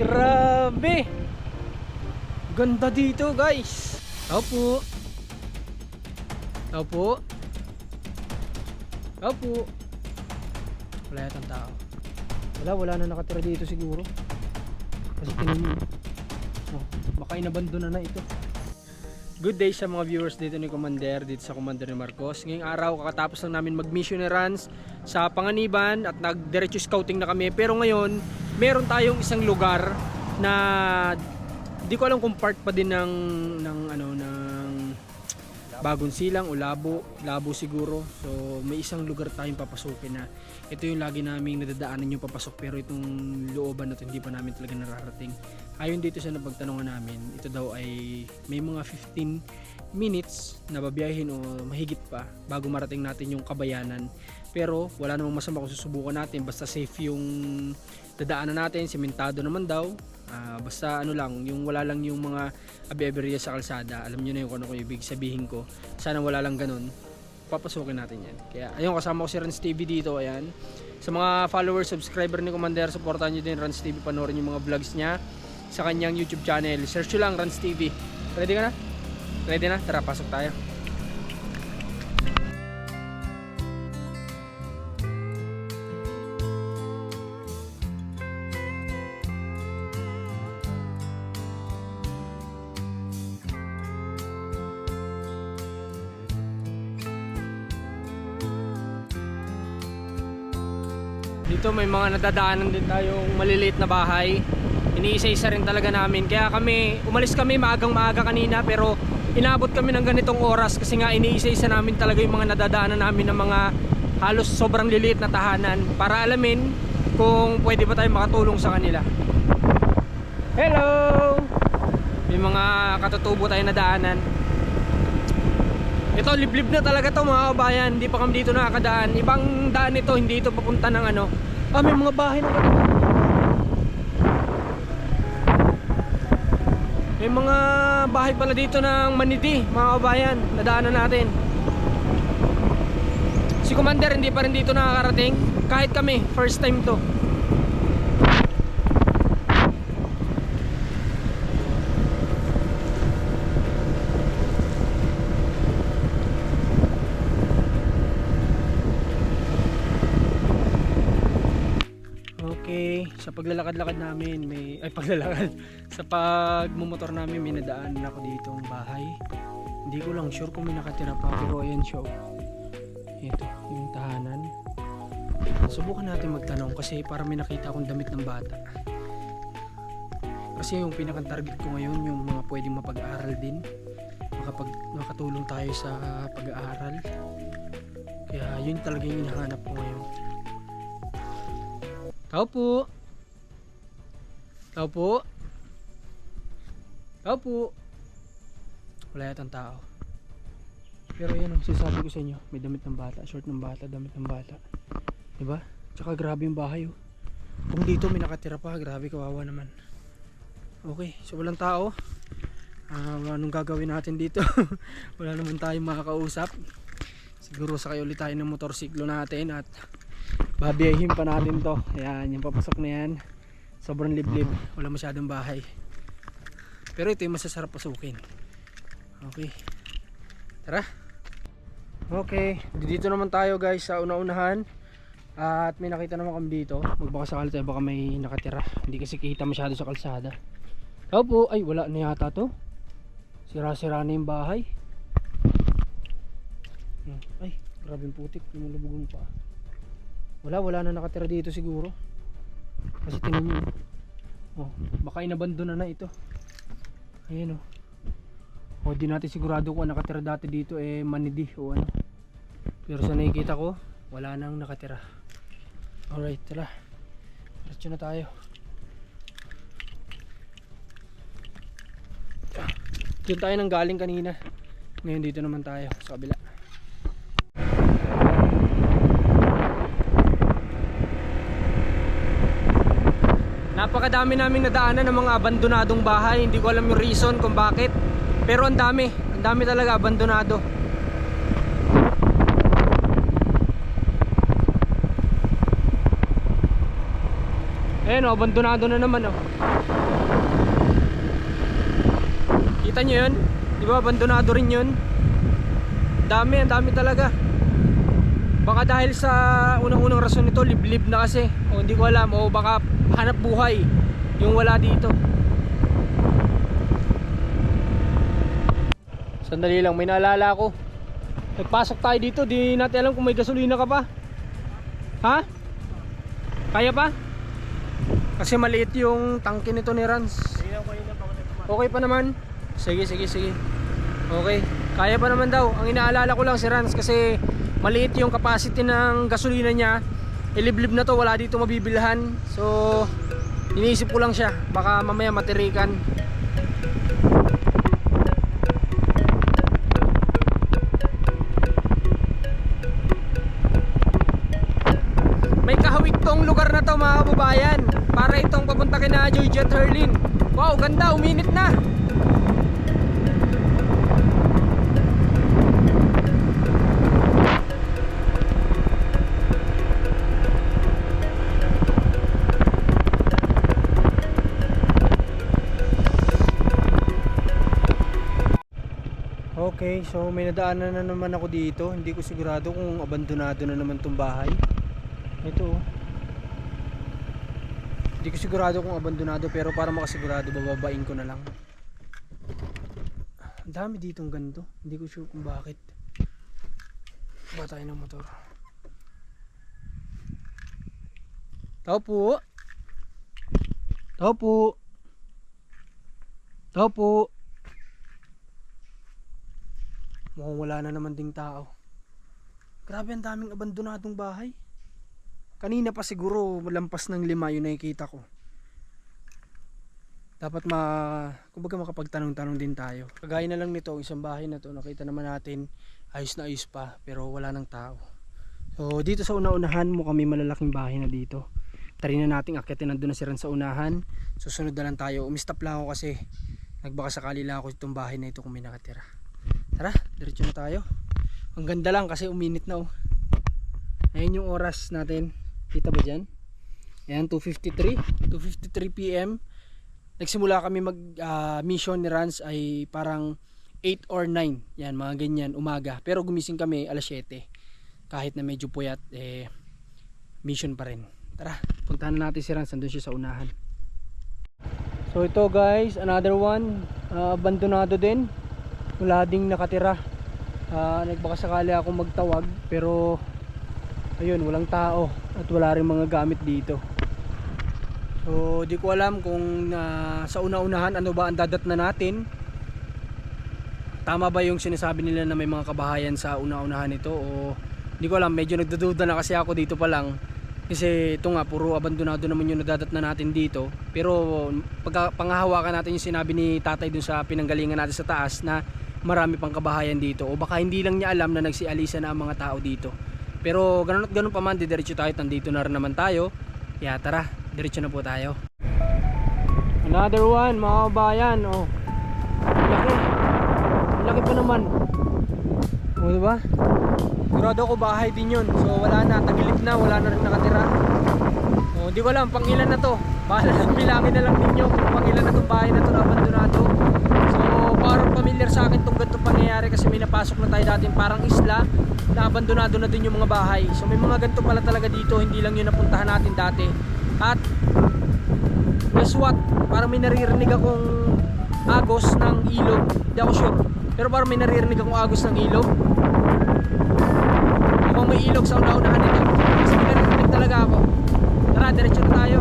Grabe! Ganda dito guys! Tao po! Tao po! Tao po! Wala yatang tao. Wala, wala na nakatira dito siguro. Kasi tingin mo. Oh, baka inabandon na na ito. Good day sa mga viewers dito ni Commander, dito sa Commander ni Marcos. Ngayong araw, kakatapos lang namin mag-mission runs sa Panganiban at nag-diretso scouting na kami. Pero ngayon, meron tayong isang lugar na di ko alam kung part pa din ng, ng ano, ng bagong silang o labo, labo siguro. So, may isang lugar tayong papasukin na ito yung lagi naming nadadaanan yung papasok pero itong looban na to hindi pa namin talaga nararating. Ayon dito sa napagtanungan namin, ito daw ay may mga 15 minutes na babiyahin o mahigit pa bago marating natin yung kabayanan. Pero wala namang masama kung susubukan natin basta safe yung dadaanan natin, sementado naman daw. Ah, basta ano lang, yung wala lang yung mga abeberya sa kalsada. Alam niyo na yung kung ano ko ibig sabihin ko. Sana wala lang ganun. Papasukin natin yan. Kaya ayun kasama ko si Rans TV dito. Ayan. Sa mga followers, subscriber ni Commander, supportan niyo din Rans TV. Panoorin yung mga vlogs niya sa kanyang YouTube channel. Search lang Rans TV. Ready ka na? Ready na? Tara, pasok tayo. May mga nadadaanan din tayong maliliit na bahay. Iniisa-isa rin talaga namin. Kaya kami, umalis kami maagang maaga kanina pero inabot kami ng ganitong oras kasi nga iniisa-isa namin talaga yung mga nadadaanan namin ng mga halos sobrang liliit na tahanan para alamin kung pwede ba tayo makatulong sa kanila. Hello! May mga katutubo tayo na daanan. Ito, liblib na talaga to mga kabayan. Hindi pa kami dito nakakadaan. Ibang daan ito, hindi ito papunta ng ano. Ah, may mga bahay na. May mga bahay pala dito ng Manidi, mga kabayan. Nadaanan natin. Si Commander hindi pa rin dito nakakarating. Kahit kami, first time to. Okay, sa paglalakad-lakad namin, may ay paglalakad. sa pagmumotor namin may nadaanan ako ditong bahay. Hindi ko lang sure kung may nakatira pa pero ayan siya. oh. Ito, yung tahanan. Subukan natin magtanong kasi para may nakita akong damit ng bata. Kasi yung pinakang target ko ngayon yung mga pwedeng mapag-aaral din. Makapag makatulong tayo sa pag-aaral. Kaya yun talaga yung hinahanap ko ngayon. Tao po. Tao po. Tao po. Wala yatang tao. Pero yan ang sinasabi ko sa inyo. May damit ng bata. Short ng bata. Damit ng bata. Diba? Tsaka grabe yung bahay oh. Kung dito may nakatira pa. Grabe kawawa naman. Okay. So walang tao. Ah, anong gagawin natin dito? wala naman tayong makakausap. Siguro sakay ulit tayo ng motorsiklo natin at babiyahin pa natin to ayan yung papasok na yan sobrang liblib. Wala masyadong bahay. Pero ito yung masasarap pasukin. Okay. Tara. Okay. Dito naman tayo guys sa una-unahan. At may nakita naman kami dito. Magbaka sakali tayo. Baka may nakatira. Hindi kasi kita masyado sa kalsada. Tao po ay wala na yata to. Sira-sira na yung bahay. Hmm, ay grabe yung putik. Lumulubog pa wala, wala na nakatira dito siguro. Kasi tingnan nyo. Oh, baka inabandon na na ito. Ayan oh. O di natin sigurado kung nakatira dati dito eh manidi o ano. Pero sa nakikita ko, wala nang nakatira. Alright, tara. Diretso na tayo. Doon tayo nang galing kanina. Ngayon dito naman tayo sa kabila. Napakadami namin nadaanan ng mga abandonadong bahay. Hindi ko alam yung reason kung bakit. Pero ang dami. Ang dami talaga abandonado. Ayan o, abandonado na naman o. Kita nyo yun? Di ba, abandonado rin yun? Dami, ang dami talaga. Baka dahil sa unang-unang rason nito, liblib na kasi. O hindi ko alam, o baka hanap buhay yung wala dito. Sandali lang, may naalala ako. Nagpasok tayo dito, di natin alam kung may gasolina ka pa. Ha? Kaya pa? Kasi maliit yung tangke nito ni Rans. Okay pa naman? Sige, sige, sige. Okay. Kaya pa naman daw. Ang inaalala ko lang si Rans kasi maliit yung capacity ng gasolina niya. Iliblib na to, wala dito mabibilhan. So, iniisip ko lang siya. Baka mamaya matirikan. May kahawig tong lugar na to mga kababayan. Para itong papunta kina Jet Herlin. Wow, ganda, uminit na. Okay, so may nadaanan na naman ako dito. Hindi ko sigurado kung abandonado na naman tong bahay. Ito oh. Hindi ko sigurado kung abandonado pero para makasigurado bababain ko na lang. Ang dami ditong ganito. Hindi ko sure kung bakit. Ba tayo ng motor. Tao po. Tao po. Tao po. Mukhang wala na naman ding tao. Grabe ang daming abandonadong bahay. Kanina pa siguro lampas ng lima yung nakikita ko. Dapat ma, kumbaga makapagtanong-tanong din tayo. Kagaya na lang nito, isang bahay na to, nakita naman natin ayos na ayos pa pero wala ng tao. So dito sa una-unahan mo kami malalaking bahay na dito. Tari na nating akyatin nandun na si Ran sa unahan. Susunod na lang tayo. Umistop lang ako kasi nagbaka sakali lang ako itong bahay na ito kung may nakatira. Tara, diretso na tayo. Ang ganda lang kasi uminit na oh. Ayun yung oras natin. Kita ba dyan? Ayan, 2.53. 2.53 p.m. Nagsimula kami mag ah, mission ni Rans ay parang 8 or 9. Yan, mga ganyan, umaga. Pero gumising kami alas 7. Kahit na medyo puyat, eh, mission pa rin. Tara, puntahan na natin si Rans. Nandun siya sa unahan. So ito guys, another one. ah, abandonado din. Wala ding nakatira. Ah, nagbaka sakali ako magtawag pero ayun, walang tao at wala rin mga gamit dito. So, di ko alam kung ah, sa una-unahan ano ba ang dadat na natin. Tama ba yung sinasabi nila na may mga kabahayan sa una-unahan ito o di ko alam, medyo nagdududa na kasi ako dito pa lang. Kasi ito nga, puro abandonado naman yung nadadat na natin dito. Pero pag panghahawakan natin yung sinabi ni tatay dun sa pinanggalingan natin sa taas na marami pang kabahayan dito. O baka hindi lang niya alam na nagsialisa na ang mga tao dito. Pero ganun at ganun pa man, didiretso tayo. Nandito na rin naman tayo. Kaya tara, diretso na po tayo. Another one, mga kabayan. Oh. Laki. Laki pa naman. O, diba? Sigurado ko bahay din yun. So wala na, tagilip na, wala na rin nakatira. O, di ko alam, pang ilan na to. Bahala lang, bilangin na lang ninyo kung pang ilan na tong bahay na to na abandonado. Parang familiar sa akin tong ganitong pangyayari kasi may napasok na tayo dating parang isla na abandonado na din yung mga bahay. So may mga ganito pala talaga dito, hindi lang yun napuntahan natin dati. At guess what? Parang may naririnig akong agos ng ilog. Hindi ako sure. Pero parang may naririnig akong agos ng ilog. Mukhang may ilog sa una-unahan nito. Kasi may naririnig talaga ako. Tara, diretso na tayo.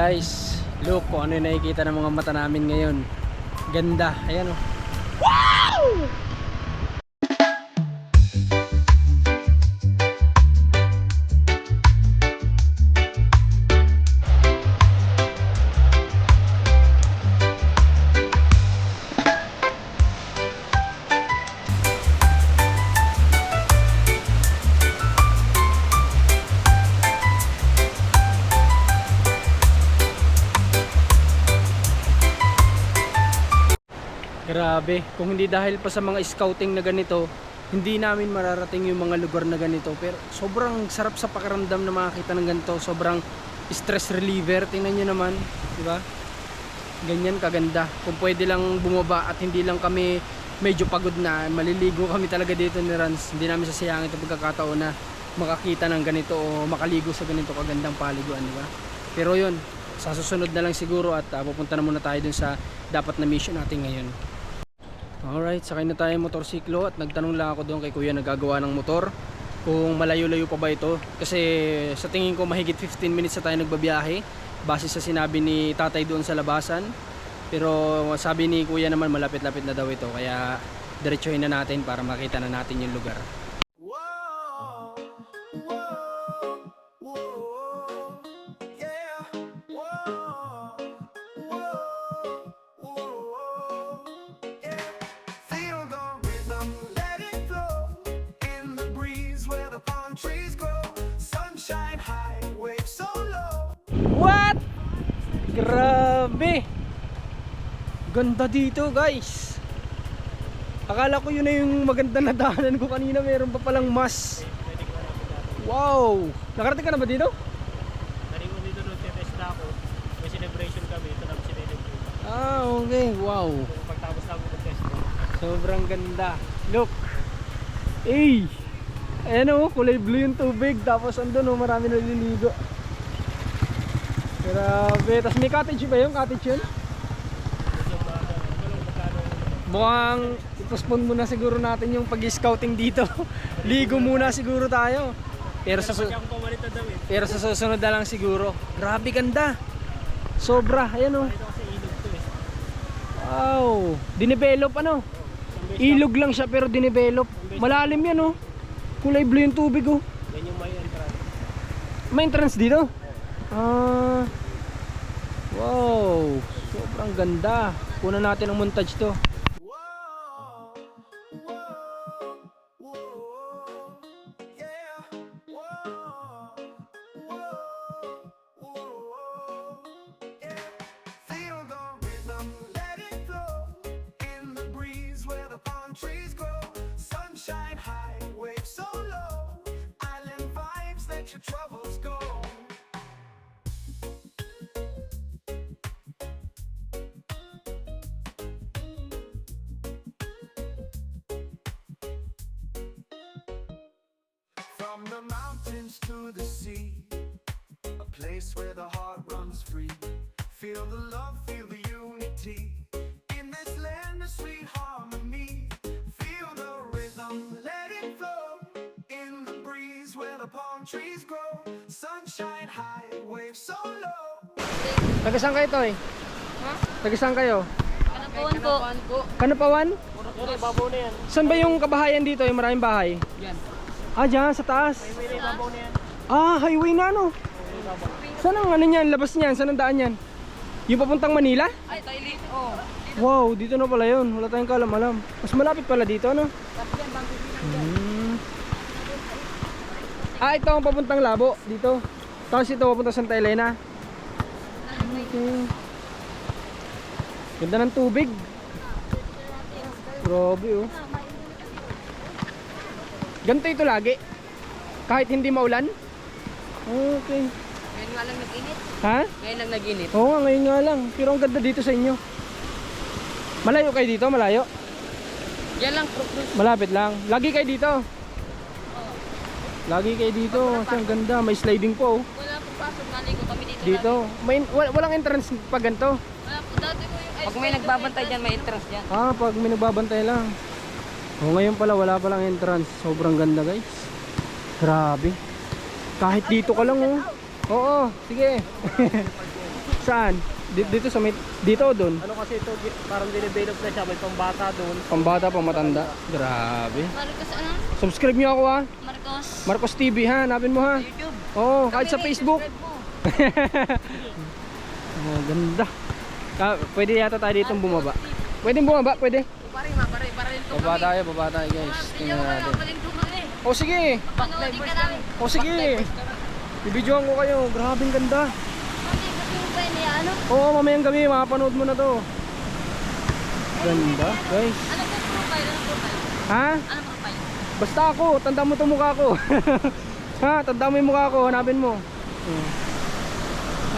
Guys, look kung ano yung nakikita ng mga mata namin ngayon. Ganda. Ayan oh. Grabe, kung hindi dahil pa sa mga scouting na ganito, hindi namin mararating yung mga lugar na ganito. Pero sobrang sarap sa pakiramdam na makakita ng ganito. Sobrang stress reliever. Tingnan nyo naman, di ba? Ganyan kaganda. Kung pwede lang bumaba at hindi lang kami medyo pagod na, maliligo kami talaga dito ni Rans. Hindi namin sasayangin ito pagkakataon na makakita ng ganito o makaligo sa ganito kagandang paliguan, di ba? Pero yun, sa susunod na lang siguro at uh, pupunta na muna tayo dun sa dapat na mission natin ngayon. Alright, sakay na tayo motorsiklo at nagtanong lang ako doon kay kuya nagagawa ng motor. Kung malayo-layo pa ba ito? Kasi sa tingin ko mahigit 15 minutes na tayo nagbabiyahe base sa sinabi ni tatay doon sa labasan. Pero sabi ni kuya naman malapit-lapit na daw ito kaya diretsuhin na natin para makita na natin yung lugar Grabe! Ganda dito guys! Akala ko yun na yung maganda na daanan ko kanina meron pa palang mas Wow! Nakarating ka na ba dito? Nariwan dito nung test-testa ako. May celebration kami. Ito namin sinelebrate. Ah, okay. Wow! Pagtapos namin ng test ko. Sobrang ganda. Look! Ey! Ayan o, kulay blue yung tubig. Tapos andun o, marami naliligo. Grabe. Tapos may cottage ba yung cottage yun? Mukhang i-postpone muna siguro natin yung pag-scouting dito. Ligo muna siguro tayo. Pero sa, damit. pero sa susunod na lang siguro. Grabe ganda. Sobra. Ayan o. Ilog to eh. Wow. Dinevelop ano? Ilog lang siya pero dinevelop. Malalim yan oh. Kulay blue yung tubig oh. Yan yung may entrance. May entrance dito? Ah. Wow. Sobrang ganda. Kunan natin ang montage to. From the mountains to the sea, a place where the heart runs free. Feel the love, feel the unity. In this land of sweet harmony, feel the rhythm, let it flow. In the breeze where the palm trees grow, sunshine high, waves so low. Taga saan kayo to eh? Ha? Taga saan kayo? Kanapuan po. Kanapawan? Ibabaw na yan. Saan ba yung kabahayan dito? Yung maraming bahay? Yan. Ah, dyan sa taas. Ibabaw na yan. Ah, highway na no. Saan ang ano niyan? Labas niyan? Saan ang daan niyan? Yung papuntang Manila? Ay, toilet. Oh. Wow, dito na pala yun. Wala tayong kalam-alam. Mas malapit pala dito, ano? Hmm. Ah, ito ang papuntang Labo. Dito. Tapos ito papunta Santa Elena. Okay. Ganda ng tubig. Grabe oh. Ganito ito lagi. Kahit hindi maulan. Okay. Ngayon nga lang nag-init. Ha? Ngayon lang nag-init. Oo nga, ngayon nga lang. Pero ang ganda dito sa inyo. Malayo kayo dito? Malayo? Yan lang, kruk-kruk. Malapit lang. Lagi kayo dito? Lagi kayo dito. Kasi ang ganda. May sliding po. oh. Wala po pasok, naligo kami dito. Dito. May, wal- walang entrance pag ganito. Wala po, dati po yung Pag may nagbabantay dyan, may entrance dyan. Ah, pag may nagbabantay lang. O ngayon pala, wala palang entrance. Sobrang ganda guys. Grabe. Kahit dito ka lang oh. Oo, sige. Saan? Di- Dito sa may... Dito o doon? Ano kasi ito, parang dinevelop na siya. May pambata doon. Pambata, pamatanda. Grabe. Marcos ano? Subscribe nyo ako ha. Marcos. Marcos TV ha, hanapin mo ha. YouTube. Oo, kahit sa Facebook. Oh, ganda. Ka pwede yata tayo dito bumaba. Pwede bumaba, pwede. Baba tayo, baba tayo guys. Tingnan mo natin. kaya paling to kami. O sige, Panoodin ka namin. o sige. Bibidyoan ko kayo. Grabing ganda. Niya ano? Oo, mamayang gabi, makapanood mo na to. Ganda, guys. Ano po profile? Ano profile? Ha? Ano profile? Basta ako, tanda mo itong mukha ko. ha, tanda mo yung mukha ko, hanapin mo. Hmm.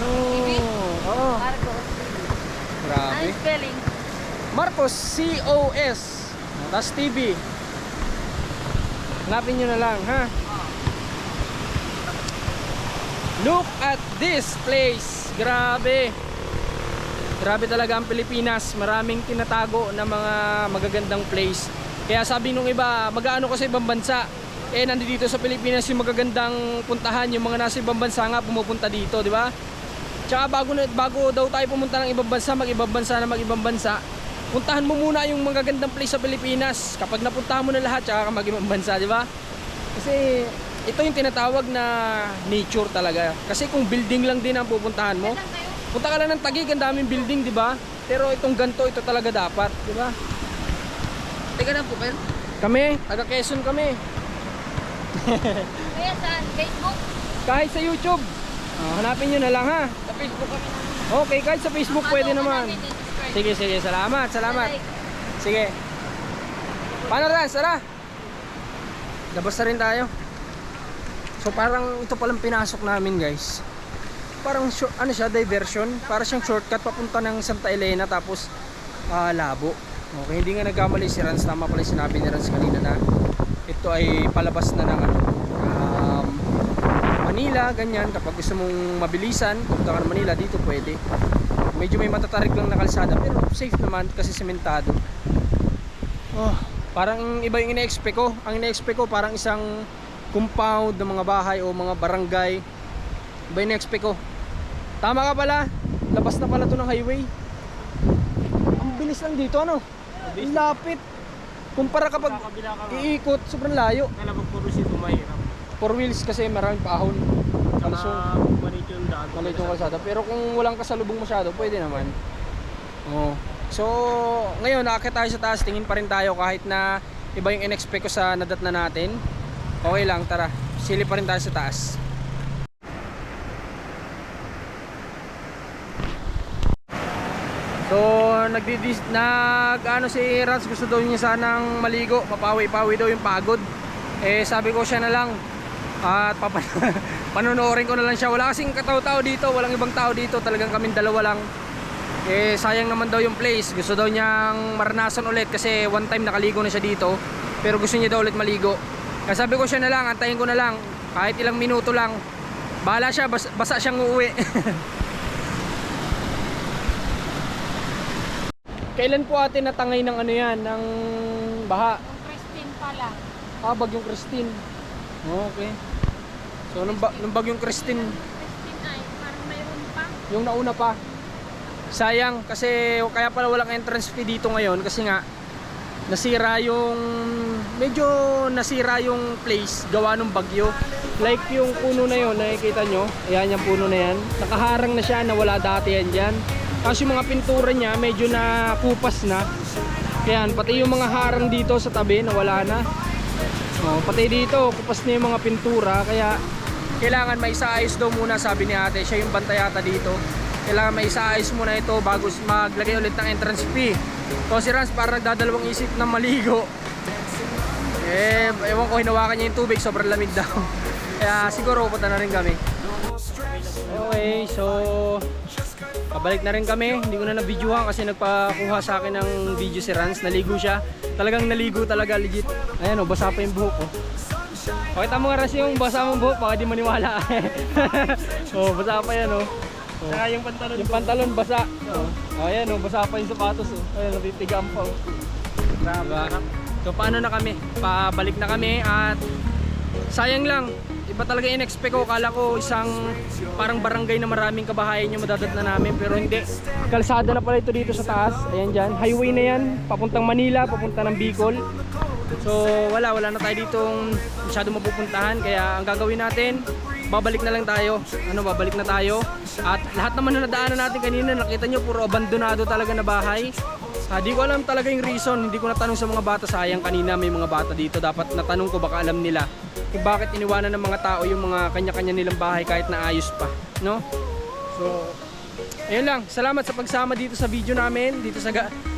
Oh, oo. Grabe. Ano spelling? Marcos C-O-S. Tapos TV. Hanapin nyo na lang, ha? Look at this place. Grabe. Grabe talaga ang Pilipinas. Maraming tinatago na mga magagandang place. Kaya sabi nung iba, mag-ano ka sa ibang bansa. Eh, nandito sa Pilipinas yung magagandang puntahan. Yung mga nasa ibang bansa nga pumupunta dito, di ba? Tsaka bago, bago daw tayo pumunta ng ibang bansa, mag-ibang bansa na mag-ibang bansa, puntahan mo muna yung magagandang place sa Pilipinas. Kapag napuntahan mo na lahat, tsaka ka mag-ibang bansa, di ba? Kasi ito yung tinatawag na nature talaga. Kasi kung building lang din ang pupuntahan mo, punta ka lang ng Taguig, ang daming building, di ba? Pero itong ganto, ito talaga dapat, di ba? Teka na profile. Kami, taga Quezon kami. Kaya saan? Facebook? Kahit sa YouTube. Oh, hanapin nyo na lang ha. Sa Facebook kami. Okay, kahit sa Facebook pwede naman. Sige, sige, salamat, salamat. Sige. Paano rin? Tara. Labas na rin tayo. So parang ito palang pinasok namin guys. Parang ano siya, diversion. Para siyang shortcut papunta ng Santa Elena tapos ah, Labo. Okay, hindi nga nagkamali si Rans. Tama pala sinabi ni Rans kanina na ito ay palabas na ng um, Manila, ganyan. Kapag gusto mong mabilisan, punta ka ng Manila, dito pwede. Medyo may matatarik lang na kalsada, pero safe naman kasi sementado. Oh, parang iba yung ina-expect ko. Ang ina-expect ko parang isang compound ng mga bahay o mga barangay. Iba yung ina-expect ko. Tama ka pala. Labas na pala to ng highway. Ang bilis lang dito ano. Ang lapit. Kumpara kapag iikot, sobrang layo. Kaya pag puro sito mahirap. Four wheels kasi maraming paahon. Kalusong. Maliit yung kalsada. Pero kung walang kasalubong masyado, pwede naman. Oo. So, ngayon nakakit tayo sa taas, tingin pa rin tayo kahit na iba yung in-expect ko sa nadat na natin. Okay lang, tara. Sili pa rin tayo sa taas. So, nagdidis nag ano si Rans gusto daw niya sanang maligo, mapawi-pawi daw yung pagod. Eh sabi ko siya na lang at papan panonoorin ko na lang siya. Wala kasing katao-tao dito, walang ibang tao dito, talagang kaming dalawa lang. Eh sayang naman daw yung place. Gusto daw niyang maranasan ulit kasi one time nakaligo na siya dito. Pero gusto niya daw ulit maligo. Kaya sabi ko siya na lang, antayin ko na lang kahit ilang minuto lang. Bahala siya, bas- basa siyang uuwi. Kailan po ate natangay ng ano yan, ng baha? Yung Christine pala. Ah, bagyong Christine. Oh, okay. So, nung, ba- nung bagyong Christine, Christine ay parang mayroon pa. yung nauna pa. Sayang, kasi kaya pala walang entrance fee dito ngayon kasi nga, nasira yung, medyo nasira yung place, gawa ng bagyo. Like yung puno na yun, nakikita nyo, ayan yung puno na yan. Nakaharang na siya, nawala dati yan dyan. Tapos yung mga pintura niya, medyo na kupas na. Ayan, pati yung mga harang dito sa tabi, nawala na. Oh, pati dito, kupas na yung mga pintura kaya kailangan may isaayos daw muna sabi ni ate. Siya yung bantay yata dito. Kailangan may isaayos muna ito bago maglagay ulit ng entrance fee. So si Rans parang nagdadalawang isip na maligo. Eh, ewan ko hinawakan niya yung tubig, sobrang lamig daw. Kaya siguro punta na rin kami. Okay, so Pabalik na rin kami, hindi ko na na-videohan kasi nagpakuha sa akin ng video si Rans, naligo siya. Talagang naligo talaga, legit. Ayan o, basa pa yung buhok ko. Pakita mo nga Rans yung basa mong buhok, baka di maniwala. oh, basa pa yan o. Oh. Saka yung pantalon Yung pantalon basa. Oh. Oh, ayan o, basa pa yung sapatos oh. Ayan, natitigaan pa oh. Diba? So paano na kami? Pabalik na kami at sayang lang. Iba talaga in-expect ko. Kala ko isang parang barangay na maraming kabahayan yung madadat na namin. Pero hindi. Kalsada na pala ito dito sa taas. Ayan dyan. Highway na yan. Papuntang Manila, papunta ng Bicol. So wala, wala na tayo ditong masyado mapupuntahan. Kaya ang gagawin natin, babalik na lang tayo. Ano, babalik na tayo. At lahat naman na nadaanan natin kanina, nakita nyo, puro abandonado talaga na bahay. Ah, di ko alam talaga yung reason. Hindi ko natanong sa mga bata. Sayang kanina may mga bata dito. Dapat natanong ko baka alam nila kung bakit iniwanan ng mga tao yung mga kanya-kanya nilang bahay kahit naayos pa. No? So, ayun lang. Salamat sa pagsama dito sa video namin. Dito sa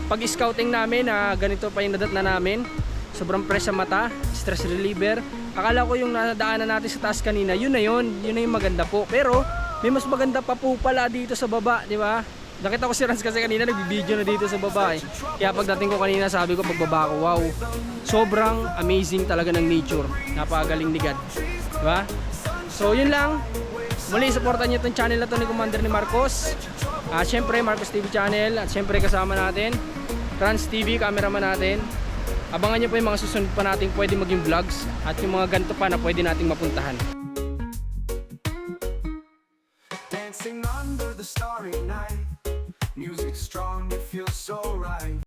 pag-scouting namin na ganito pa yung nadat na namin. Sobrang fresh sa mata, stress reliever. Akala ko yung nadaanan natin sa taas kanina, yun na yun. Yun na yung maganda po. Pero may mas maganda pa po pala dito sa baba, di ba? Nakita ko si Rans kasi kanina nagbibideo na dito sa baba eh. Kaya pagdating ko kanina sabi ko pagbaba ko, wow. Sobrang amazing talaga ng nature. Napakagaling ni God. Di ba? So yun lang. Muli, supportan niyo itong channel na to ni Commander ni Marcos. At syempre, Marcos TV channel. At syempre, kasama natin, Trans TV, cameraman natin. Abangan niyo po yung mga susunod pa natin pwede maging vlogs. At yung mga ganito pa na pwede nating mapuntahan. Dancing under the starry night. Music strong, it feels so right.